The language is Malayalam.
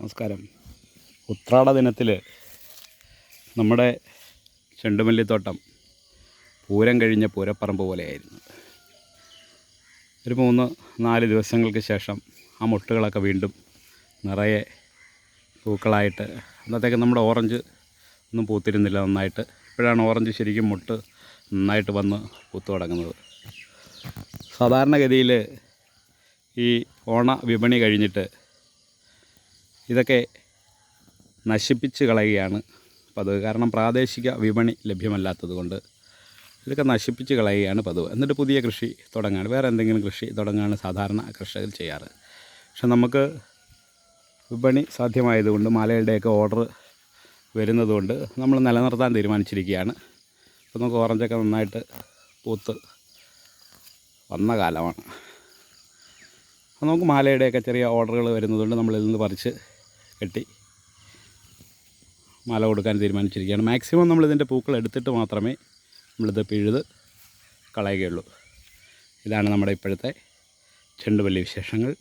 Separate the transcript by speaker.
Speaker 1: നമസ്കാരം. ഉത്രാട ദിനത്തിൽ നമ്മുടെ ചെണ്ടുമല്ലിത്തോട്ടം പൂരം കഴിഞ്ഞ പൂരപ്പറമ്പ് പോലെയായിരുന്നു. ഒരു മൂന്ന് നാല് ദിവസങ്ങൾക്ക് ശേഷം ആ മുട്ടുകളൊക്കെ വീണ്ടും നിറയെ പൂക്കളായിട്ട് അന്നത്തേക്ക് നമ്മുടെ ഓറഞ്ച് ഒന്നും പൂത്തിരുന്നില്ല നന്നായിട്ട്. ഇപ്പോഴാണ് ഓറഞ്ച് ശരിക്കും മുട്ട് നന്നായിട്ട് വന്ന് പൂത്തു തുടങ്ങുന്നത്. സാധാരണഗതിയിൽ ഈ ഓണ വിപണി കഴിഞ്ഞിട്ട് ഇതൊക്കെ നശിപ്പിച്ച് കളയുകയാണ്. പതിവ്. കാരണം പ്രാദേശിക വിപണി ലഭ്യമല്ലാത്തത് കൊണ്ട് ഇതൊക്കെ നശിപ്പിച്ച് കളയുകയാണ് പതിവ്. എന്നിട്ട് പുതിയ കൃഷി തുടങ്ങാണ്. വേറെ എന്തെങ്കിലും കൃഷി തുടങ്ങാണ് സാധാരണ കർഷകർ ചെയ്യാറ്. പക്ഷെ നമുക്ക് വിപണി സാധ്യമായതുകൊണ്ട് മാലയുടെയൊക്കെ ഓർഡർ വരുന്നതുകൊണ്ട് നമ്മൾ നിലനിർത്താൻ തീരുമാനിച്ചിരിക്കുകയാണ്. അപ്പോൾ നമുക്ക് ഓറഞ്ചൊക്കെ നന്നായിട്ട് പൂത്ത് വന്ന കാലമാണ്. അപ്പോൾ നമുക്ക് മാലയുടെയൊക്കെ ചെറിയ ഓർഡറുകൾ വരുന്നതുകൊണ്ട് നമ്മളിൽ നിന്ന് പറിച്ച് കെട്ടി മാല കൊടുക്കാൻ തീരുമാനിച്ചിരിക്കുകയാണ്. മാക്സിമം നമ്മളിതിന്റെ പൂക്കൾ എടുത്തിട്ട് മാത്രമേ നമ്മളിത് പിഴുത് കളയുകയുള്ളൂ. ഇതാണ് നമ്മുടെ ഇപ്പോഴത്തെ ചെണ്ടുവല്ലി വിശേഷങ്ങൾ.